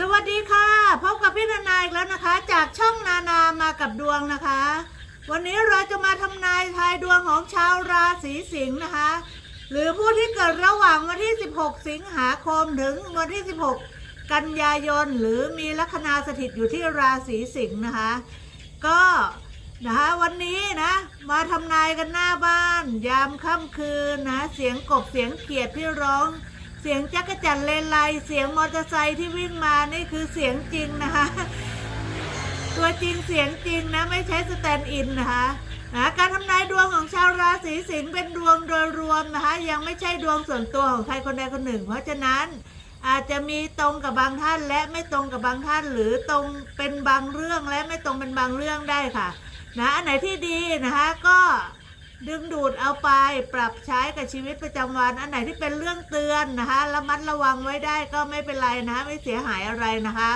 สวัสดีค่ะพบกับพี่นานาอีกแล้วนะคะ จากช่องนานามากับดวงนะคะ วันนี้เราจะมาทำนายทายดวงของชาวราศีสิงห์นะคะ หรือผู้ที่เกิดระหว่างวันที่ 16 สิงหาคมถึงวันที่ 16 กันยายนหรือมีลัคนาสถิตอยู่ที่ราศีสิงห์นะคะ ก็นะคะวันนี้นะมาทำนายกันหน้าบ้าน ยามค่ำคืนนะเสียงกบเสียงเขียดที่ร้อง เสียงจักรจันเลนไลเสียงมอเตอร์ไซค์ที่วิ่งมานี่คือเสียงจริงนะคะ ตัวจริงเสียงจริงนะไม่ใช้สแตนด์อินนะคะนะการทำนายดวงของชาวราศีสิงห์เป็นดวงโดยรวมนะคะยังไม่ใช่ดวงส่วนตัวของใครคนใดคนหนึ่ง เพราะฉะนั้นอาจจะมีตรงกับบางท่านและไม่ตรงกับบางท่าน หรือตรงเป็นบางเรื่องและไม่ตรงเป็นบางเรื่องได้ค่ะ นะอันไหนที่ดีนะคะก็ ดึงดูดเอาไปปรับใช้กับชีวิตประจำวัน อันไหนที่เป็นเรื่องเตือนนะคะระมัดระวังไว้ได้ก็ไม่เป็นไรนะคะไม่เสียหายอะไรนะคะ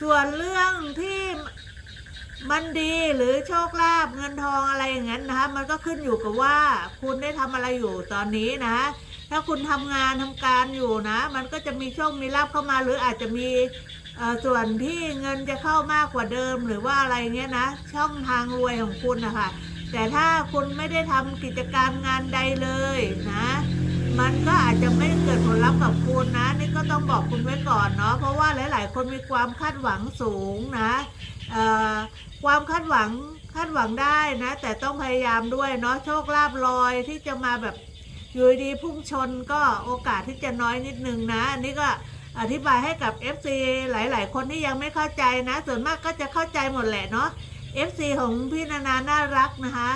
ส่วนเรื่องที่มันดีหรือโชคลาภเงินทองอะไรอย่างนั้นนะคะมันก็ขึ้นอยู่กับว่าคุณได้ทำอะไรอยู่ตอนนี้นะ ถ้าคุณทำงานทำการอยู่นะ มันก็จะมีโชคมีลาภเข้ามาหรืออาจจะมีส่วนที่เงินจะเข้ามากกว่าเดิมหรือว่าอะไรเงี้ยนะ ช่องทางรวยของคุณนะคะ แต่ถ้าคุณไม่ได้ทำกิจการงานใดเลยนะ มันก็อาจจะไม่เกิดผลลัพธ์กับคุณนะ นี่ก็ต้องบอกคุณไว้ก่อนเนาะเพราะว่าหลาย ๆ คนมีความคาดหวังสูงนะความคาดหวังคาดหวังได้นะ แต่ต้องพยายามด้วยเนาะโชคลาภลอยที่จะมาแบบอยู่ดีพุ่งชนก็โอกาสที่จะน้อยนิดนึงนะอันนี้ก็อธิบายให้กับ FC หลาย ๆ คนที่ยังไม่เข้าใจนะ ส่วนมากก็จะเข้าใจหมดแหละเนาะ FC ของพี่นานาน่ารักนะคะ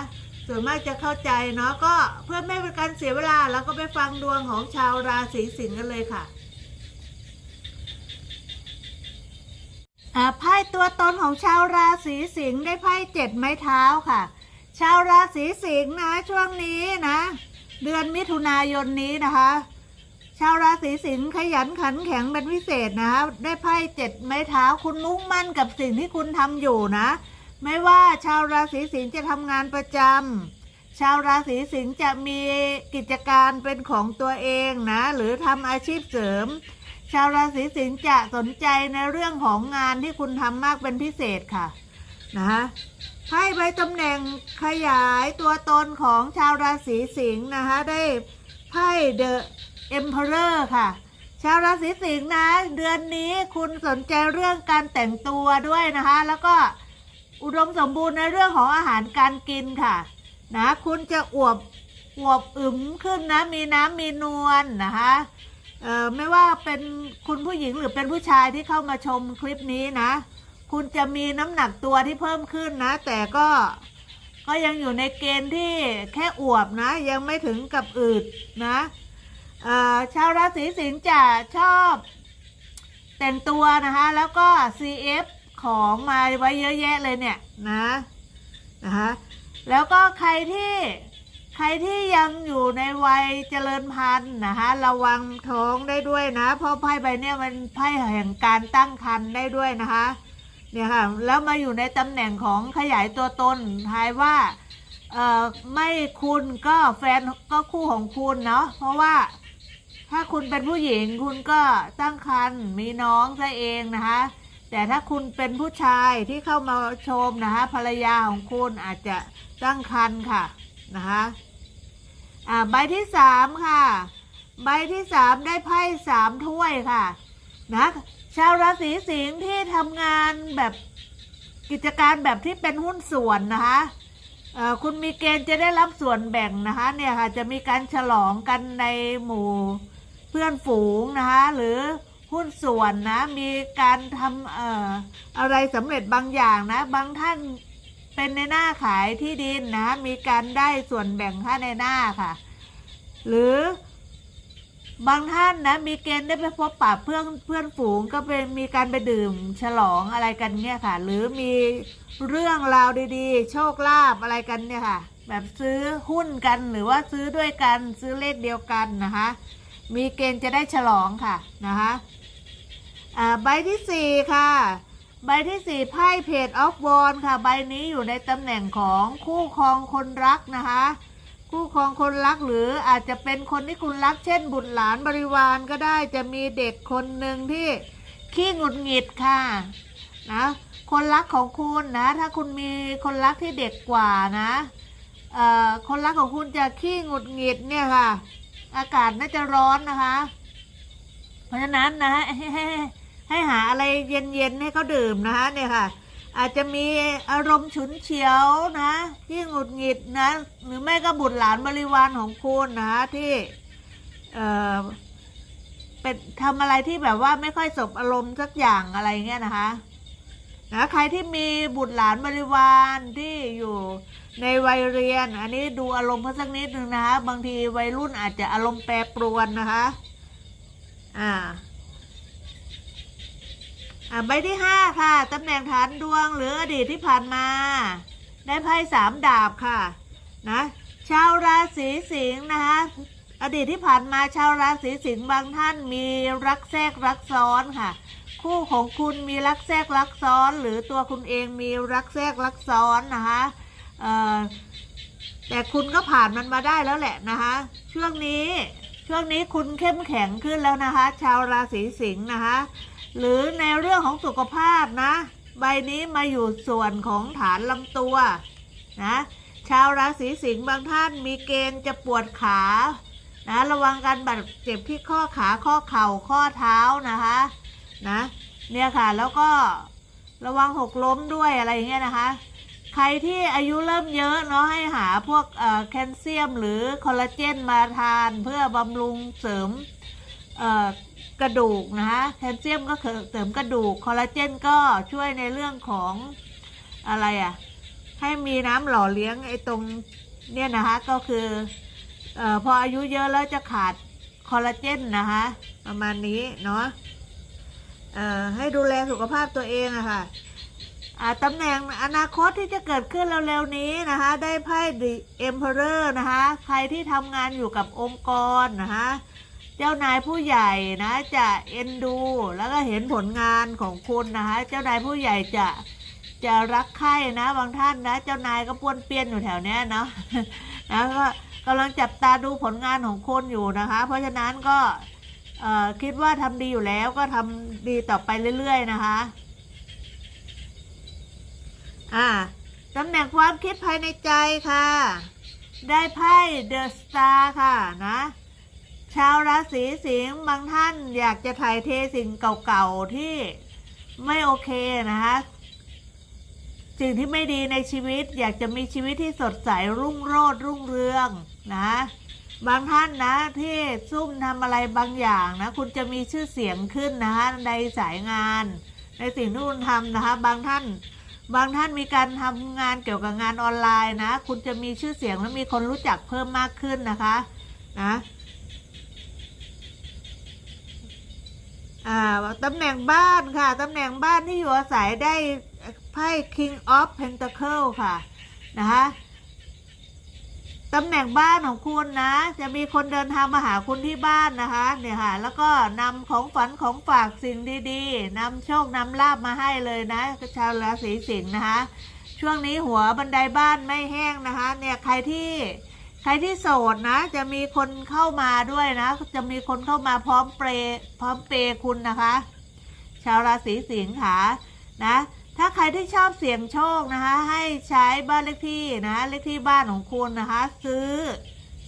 ส่วนมากจะเข้าใจเนาะก็เพื่อไม่เป็นการเสียเวลาเราก็ไปฟังดวงของชาวราศีสิงห์กันเลยค่ะอ่าไพ่ตัวตนของชาวราศีสิงห์ได้ไพ่เจ็ดไม้เท้าค่ะ ชาวราศีสิงห์นะช่วงนี้นะ เดือนมิถุนายนนี้นะคะ ชาวราศีสิงห์ขยันขันแข็งเป็นพิเศษนะคะได้ไพ่เจ็ดไม้เท้าคุณมุ่งมั่นกับสิ่งที่คุณทำอยู่นะ ไม่ว่าชาวราศีสิงห์จะทำงานประจำชาวราศีสิงห์จะมีกิจการเป็นของตัวเองนะ หรือทำอาชีพเสริม ชาวราศีสิงห์จะสนใจในเรื่องของงานที่คุณทำมากเป็นพิเศษค่ะนะคะไพ่ใบตำแหน่งขยายตัวตนของชาวราศีสิงห์นะคะได้ไพ่เดอะเอ็มเพอเรอร์ค่ะ ชาวราศีสิงห์นะ เดือนนี้คุณสนใจเรื่องการแต่งตัวด้วยนะคะ แล้วก็ อุดมสมบูรณ์ในเรื่องของอาหารการกินค่ะนะคุณจะอวบอวบอึมขึ้นนะมีน้ำมีนวลนะคะเอ่อไม่ว่าเป็นคุณผู้หญิงหรือเป็นผู้ชายที่เข้ามาชมคลิปนี้นะ คุณจะมีน้ำหนักตัวที่เพิ่มขึ้นนะ แต่ก็ก็ยังอยู่ในเกณฑ์ที่แค่อวบนะ ยังไม่ถึงกับอืดนะชาวราศีสิงห์จะชอบแต่งตัวนะคะ แล้วก็ CF ของมาไว้เยอะแยะเลยเนี่ยนะนะคะแล้วก็ใครที่ใครที่ยังอยู่ในวัยเจริญพันธุ์นะคะระวังท้องได้ด้วยนะ เพราะไพ่ใบเนี้ยมันไพ่แห่งการตั้งครรภ์ได้ด้วยนะคะเนี่ยค่ะแล้วมาอยู่ในตำแหน่งของขยายตัวตนทายว่าเอ่อไม่คุณก็แฟนก็คู่ของคุณเนาะเพราะว่าถ้าคุณเป็นผู้หญิงคุณก็ตั้งครรภ์มีน้องซะเองนะคะ แต่ถ้าคุณเป็นผู้ชายที่เข้ามาชมนะคะภรรยาของคุณอาจจะตั้งครรภ์ค่ะนะคะอ่าใบที่สามค่ะ ใบที่สามได้ไพ่สามถ้วยค่ะนะชาวราศีสิงห์ที่ทำงานแบบกิจการแบบที่เป็นหุ้นส่วนนะคะคุณมีเกณฑ์จะได้รับส่วนแบ่งนะคะเนี่ยค่ะจะมีการฉลองกันในหมู่เพื่อนฝูงนะคะหรือ หุ้นส่วนนะ มีการทำเอ่ออะไรสำเร็จบางอย่างนะ บางท่านเป็นในหน้าขายที่ดินนะ มีการได้ส่วนแบ่งค่าในหน้าค่ะ หรือบางท่านนะมีเกณฑ์ได้ไปพบปะเพื่อนเพื่อนฝูงก็เป็นมีการไปดื่มฉลองอะไรกันเนี่ยค่ะ หรือมีเรื่องราวดีๆ โชคลาภอะไรกันเนี่ยค่ะ แบบซื้อหุ้นกันหรือว่าซื้อด้วยกันซื้อเลขเดียวกันนะคะ มีเกณฑ์จะได้ฉลองค่ะนะคะใบที่สี่ค่ะ ใบที่สี่ไพ่เพจออฟวอนค่ะ ใบนี้อยู่ในตำแหน่งของคู่ครองคนรักนะคะ คู่ครองคนรักหรืออาจจะเป็นคนที่คุณรัก เช่น บุตรหลานบริวารก็ได้จะมีเด็กคนหนึ่งที่ขี้หงุดหงิดค่ะนะคนรักของคุณนะ ถ้าคุณมีคนรักที่เด็กกว่านะคนรักของคุณจะขี้หงุดหงิดเนี่ยค่ะ อากาศน่าจะร้อนนะคะ เพราะฉะนั้นนะให้ให้ให้หาอะไรเย็นๆให้เขาดื่มนะคะเนี่ยค่ะ อาจจะมีอารมณ์ฉุนเฉียวนะที่หงุดหงิดนะ หรือไม่ก็บุตรหลานบริวารของคุณนะที่เอ่อเป็นทำอะไรที่แบบว่าไม่ค่อยสบอารมณ์สักอย่างอะไรเงี้ยนะคะนะใครที่มีบุตรหลานบริวารที่อยู่ ในวัยเรียน อันนี้ดูอารมณ์เขาสักนิดหนึ่งนะคะ บางทีวัยรุ่นอาจจะอารมณ์แปรปรวนนะคะ อ่า อ่าใบที่ห้าค่ะ ตำแหน่งฐานดวงหรืออดีตที่ผ่านมา ได้ไพ่สามดาบค่ะ นะ ชาวราศีสิงห์นะคะ อดีตที่ผ่านมาชาวราศีสิงห์บางท่านมีรักแทรกรักซ้อนค่ะคู่ของคุณมีรักแทรกรักซ้อน หรือตัวคุณเองมีรักแทรกรักซ้อนนะคะ แต่คุณก็ผ่านมันมาได้แล้วแหละนะคะช่วงนี้ช่วงนี้คุณเข้มแข็งขึ้นแล้วนะคะ ชาวราศีสิงห์นะคะหรือในเรื่องของสุขภาพนะ ใบนี้มาอยู่ส่วนของฐานลำตัวนะชาวราศีสิงห์บางท่านมีเกณฑ์จะปวดขานะระวังการบาดเจ็บที่ข้อขาข้อเข่าข้อเท้านะคะนะเนี่ยค่ะแล้วก็ระวังหกล้มด้วยอะไรอย่างเงี้ยนะคะ ใครที่อายุเริ่มเยอะเนาะให้หาพวกแคลเซียมหรือคอลลาเจนมาทานเพื่อบำรุงเสริมกระดูกนะคะแคลเซียมก็เสริมกระดูกคอลลาเจนก็ช่วยในเรื่องของอะไรอะ่ะให้มีน้ำหล่อเลี้ยงไอ้ตรงเนี่ยนะคะก็คืออพออายุเยอะแล้วจะขาดคอลลาเจนนะคะประมาณนี้เนาะให้ดูแลสุขภาพตัวเองอะค่ะอ่า ตำแหน่งอนาคตที่จะเกิดขึ้นเร็วๆนี้นะคะได้ไพ่ The Emperor นะคะใครที่ทำงานอยู่กับองค์กรนะคะเจ้านายผู้ใหญ่นะจะเอ็นดู แล้วก็เห็นผลงานของคุณนะคะเจ้านายผู้ใหญ่จะจะรักใคร่นะบางท่านนะ เจ้านายก็ป้วนเปี้ยนอยู่แถวเนี้ยเนาะแล้วก็กำลังจับตาดูผลงานของคุณอยู่นะคะ เพราะฉะนั้นก็คิดว่าทำดีอยู่แล้วก็ทำดีต่อไปเรื่อย ๆ นะคะ อ่าตำแหน่งความคิดภายในใจค่ะ ได้ไพ่เดอะสตาร์ค่ะนะชาวราศีสิงห์บางท่านอยากจะถ่ายเทสิ่งเก่าๆที่ไม่โอเคนะคะสิ่งที่ไม่ดีในชีวิตอยากจะมีชีวิตที่สดใสรุ่งโรจน์รุ่งเรืองนะบางท่านนะที่ซุ่มทำอะไรบางอย่างนะ คุณจะมีชื่อเสียงขึ้นนะคะในสายงาน ในสิ่งที่คุณทำนะคะ บางท่าน บางท่านมีการทำงานเกี่ยวกับงานออนไลน์นะ คุณจะมีชื่อเสียงและมีคนรู้จักเพิ่มมากขึ้นนะคะนะอ่าตำแหน่งบ้านค่ะ ตำแหน่งบ้านที่อยู่อาศัยได้ไพ่ King of Pentacle ค่ะนะคะ ตำแหน่งบ้านของคุณนะ จะมีคนเดินทางมาหาคุณที่บ้านนะคะเนี่ยค่ะแล้วก็นำของฝันของฝากสิ่งดีๆนำโชคนำลาบมาให้เลยนะชาวราศีสิงห์นะคะ ช่วงนี้หัวบันไดบ้านไม่แห้งนะคะ เนี่ยใครที่ใครที่โสดนะ จะมีคนเข้ามาด้วยนะ จะมีคนเข้ามาพร้อมเปรพร้อมเปย์คุณนะคะ ชาวราศีสิงห์ค่ะนะ ถ้าใครที่ชอบเสี่ยงโชคนะคะ ให้ใช้บ้านเลขที่นะเลขที่บ้านของคุณนะคะ ซื้อ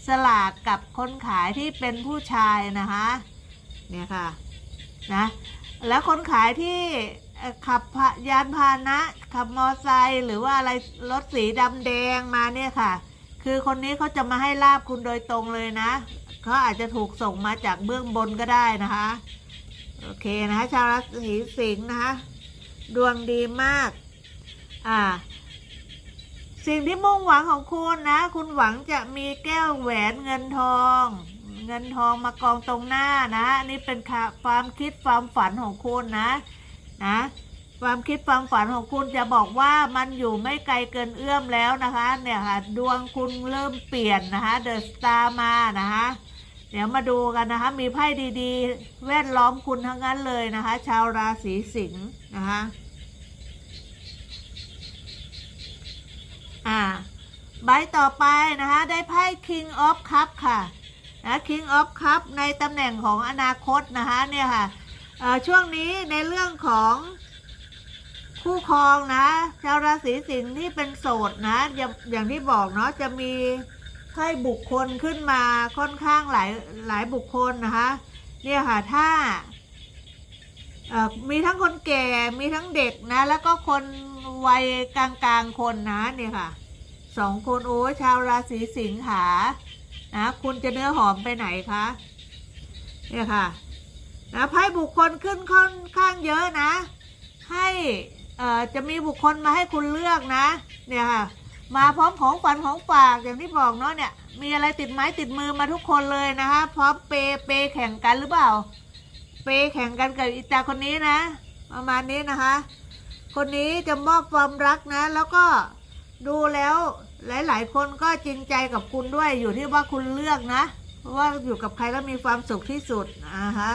สลากกับคนขายที่เป็นผู้ชายนะคะเนี่ยค่ะนะแล้วคนขายที่ขับยานพาหนะ ขับมอไซค์หรือว่าอะไรรถสีดำแดงมาเนี่ยค่ะ คือคนนี้เขาจะมาให้ลาบคุณโดยตรงเลยนะเขาอาจจะถูกส่งมาจากเบื้องบนก็ได้นะคะ โอเคนะคะชาวราศีสิงห์นะคะ ดวงดีมาก อ่า สิ่งที่มุ่งหวังของคุณนะ คุณหวังจะมีแก้วแหวนเงินทอง เงินทองมากองตรงหน้านะ นี่เป็นค่ะความคิดความฝันของคุณนะ นะความคิดความฝันของคุณจะบอกว่ามันอยู่ไม่ไกลเกินเอื้อมแล้วนะคะ เนี่ยค่ะดวงคุณเริ่มเปลี่ยนนะคะเดอะสตาร์มานะคะเดี๋ยวมาดูกันนะคะ มีไพ่ดีๆ แวดล้อมคุณทั้งนั้นเลยนะคะ ชาวราศีสิงห์ นะคะอ่าใบต่อไปนะคะได้ไพ่ King of Cup ค่ะนะ King of Cup ในตำแหน่งของอนาคตนะคะเนี่ยค่ะช่วงนี้ในเรื่องของคู่ครองนะชาวราศีสิงห์ที่เป็นโสดนะอย่างอย่างที่บอกเนาะจะมีไพ่บุคคลขึ้นมาค่อนข้างหลายหลายบุคคลนะคะเนี่ยค่ะถ้า มีทั้งคนแก่มีทั้งเด็กนะ แล้วก็คนวัยกลางๆคนนะเนี่ยค่ะสองคนโอ้ยชาวราศีสิงหานะคุณจะเนื้อหอมไปไหนคะเนี่ยค่ะนะไพ่บุคคลขึ้นค่อนข้างเยอะนะ ให้เอ่อจะมีบุคคลมาให้คุณเลือกนะ เนี่ยค่ะ มาพร้อมของฝันของฝากอย่างที่บอกเนาะเนี่ย มีอะไรติดไม้ติดมือมาทุกคนเลยนะคะพร้อมเปเปแข่งกันหรือเปล่า เปแข่งกันกับอีตาคนนี้นะ ประมาณนี้นะคะ คนนี้จะมอบความรักนะ แล้วก็ดูแล้วหลาย ๆ คนก็จริงใจกับคุณด้วยอยู่ที่ว่าคุณเลือกนะเพราะว่าอยู่กับใครแล้วมีความสุขที่สุดอ่าฮะ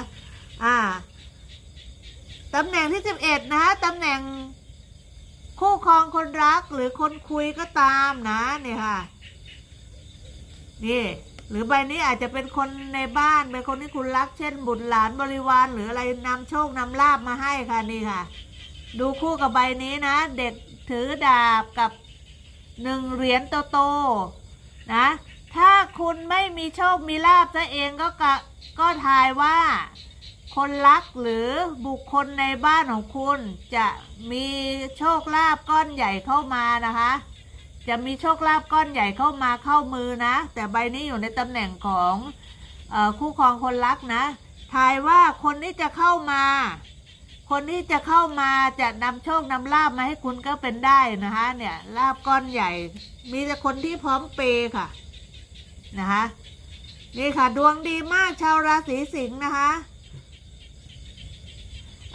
อ่าตำแหน่งที่สิบเอ็ดนะตำแหน่งคู่ครองคนรักหรือคนคุยก็ตามนะเนี่ยค่ะนี่ หรือใบนี้อาจจะเป็นคนในบ้านเป็นคนที่คุณรัก เช่น บุตรหลานบริวารหรืออะไรนำโชคนำลาบมาให้ค่ะนี่ค่ะ ดูคู่กับใบนี้นะ เด็กถือดาบกับหนึ่งเหรียญโตๆนะ ถ้าคุณไม่มีโชคมีลาบซะเองก็กะก็ทายว่าคนรักหรือบุคคลในบ้านของคุณจะมีโชคลาบก้อนใหญ่เข้ามานะคะ จะมีโชคลาภก้อนใหญ่เข้ามาเข้ามือนะ แต่ใบนี้อยู่ในตำแหน่งของออคู่ครองคนรักนะทายว่าคนที่จะเข้ามา คนที่จะเข้ามาจะนำโชคนำลาบมาให้คุณก็เป็นได้นะคะเนี่ยลาบก้อนใหญ่ มีแต่คนที่พร้อมเปย์ค่ะนะคะนี่ค่ะดวงดีมากชาวราศีสิงห์นะคะ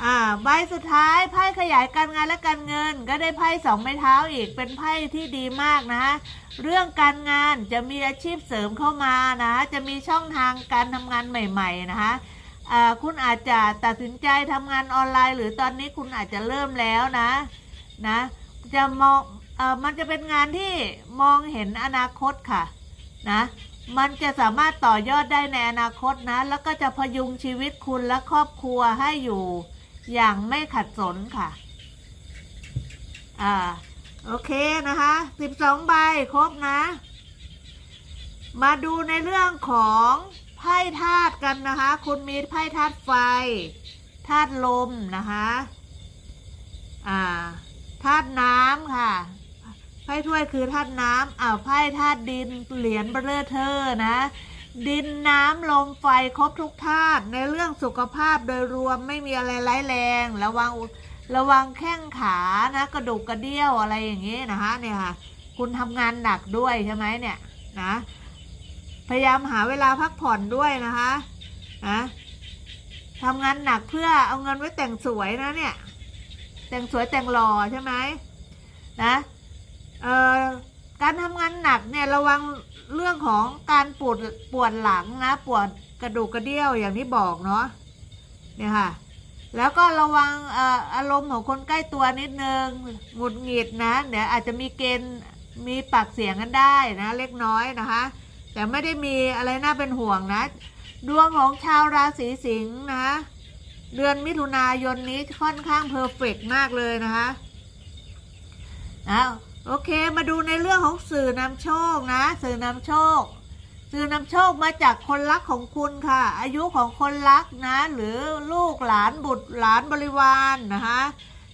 อ่าใบสุดท้ายไพ่ขยายการงานและการเงิน ก็ได้ไพ่สองไม้เท้าอีกเป็นไพ่ที่ดีมากนะคะเรื่องการงานจะมีอาชีพเสริมเข้ามานะคะจะมีช่องทางการทำงานใหม่ ๆ นะคะอ่าคุณอาจจะตัดสินใจทำงานออนไลน์ หรือตอนนี้คุณอาจจะเริ่มแล้วนะนะจะมองเออมันจะเป็นงานที่มองเห็นอนาคตค่ะนะมันจะสามารถต่อยอดได้ในอนาคตนะ แล้วก็จะพยุงชีวิตคุณและครอบครัวให้อยู่ อย่างไม่ขัดสนค่ะ อ่า โอเคนะคะสิบสองใบครบนะ มาดูในเรื่องของไพ่ธาตุกันนะคะ คุณมีไพ่ธาตุไฟธาตุลมนะคะ อ่าธาตุน้ำค่ะไพ่ถ้วยคือธาตุน้ำอ่าไพ่ธาตุดินเหรียญเบลอเทอร์นะ ดินน้ำลมไฟครบทุกธาตุในเรื่องสุขภาพโดยรวมไม่มีอะไรร้ายแรง ระวังระวังแข้งขานะ กระดูกกระเดี่ยวอะไรอย่างนี้นะคะเนี่ยค่ะ คุณทำงานหนักด้วยใช่ไหมเนี่ยนะพยายามหาเวลาพักผ่อนด้วยนะคะนะทำงานหนักเพื่อเอาเงินไว้แต่งสวยนะเนี่ย แต่งสวยแต่งหล่อใช่ไหมนะเอ่อการทำงานหนักเนี่ยระวัง เรื่องของการปวดปวดหลังนะ ปวดกระดูกกระเดี่ยวอย่างที่บอกเนาะเนี่ยค่ะ แล้วก็ระวังอารมณ์ของคนใกล้ตัวนิดนึงหงุดหงิดนะเดี๋ยวอาจจะมีเกณฑ์มีปากเสียงกันได้นะ เล็กน้อยนะคะ แต่ไม่ได้มีอะไรน่าเป็นห่วงนะ ดวงของชาวราศีสิงห์นะคะเดือนมิถุนายนนี้ค่อนข้างเพอร์เฟกมากเลยนะคะนะ โอเคมาดูในเรื่องของสื่อนำโชคนะ สื่อนำโชค สื่อนำโชคมาจากคนรักของคุณค่ะ อายุของคนรักนะ หรือลูกหลานบุตรหลานบริวารนนะคะ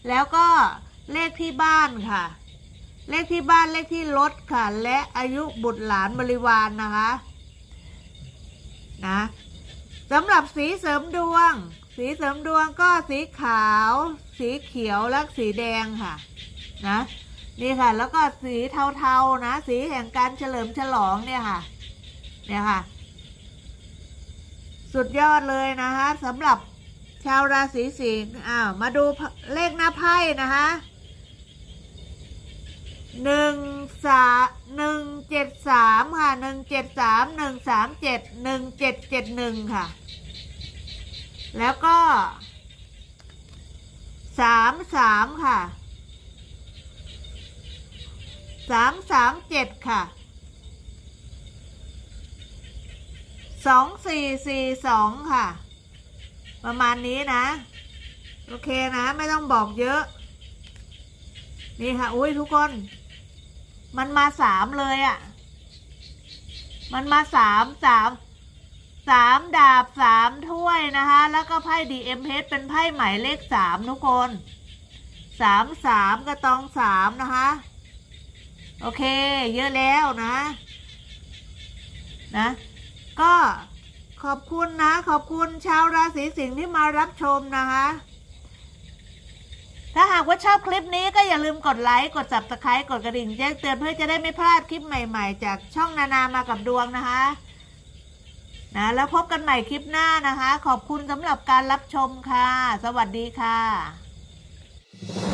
แล้วก็เลขที่บ้านค่ะ เลขที่บ้านเลขที่รถค่ะ และอายุบุตรหลานบริวารนนะคะนะสำหรับสีเสริมดวง สีเสริมดวงก็สีขาว สีเขียวและสีแดงค่ะ นะ นี่ค่ะ แล้วก็สีเทาๆนะ สีแห่งการเฉลิมฉลองเนี่ยค่ะ เนี่ยค่ะ สุดยอดเลยนะคะสำหรับชาวราศีสิงห์อ้าวมาดูเลขหน้าไพ่นะคะหนึ่งสาหนึ่งเจ็ดสามค่ะหนึ่งเจ็ดสามหนึ่งสามเจ็ดหนึ่งเจ็ดเจ็ดหนึ่งค่ะ แล้วก็สามสามค่ะ สามสามเจ็ดค่ะสองสี่สี่สองค่ะ ประมาณนี้นะ โอเคนะไม่ต้องบอกเยอะ นี่ค่ะ อุ้ยทุกคน มันมาสามเลยอะ่ะ มันมาสามสามสามดาบสามถ้วยนะคะ แล้วก็ไพ่ดีเอ็มเพเป็นไพ่หมายเลขสามทุกคนสามสามกระตองสามนะคะ โอเค เยอะแล้วนะ นะ ก็ขอบคุณนะ ขอบคุณชาวราศีสิงห์ที่มารับชมนะคะ ถ้าหากว่าชอบคลิปนี้ก็อย่าลืมกดไลค์ กด subscribe กดกระดิ่งแจ้งเตือนเพื่อจะได้ไม่พลาดคลิปใหม่ๆ จากช่องนานามากับดวงนะคะ นะ แล้วพบกันใหม่คลิปหน้านะคะ ขอบคุณสำหรับการรับชมค่ะ สวัสดีค่ะ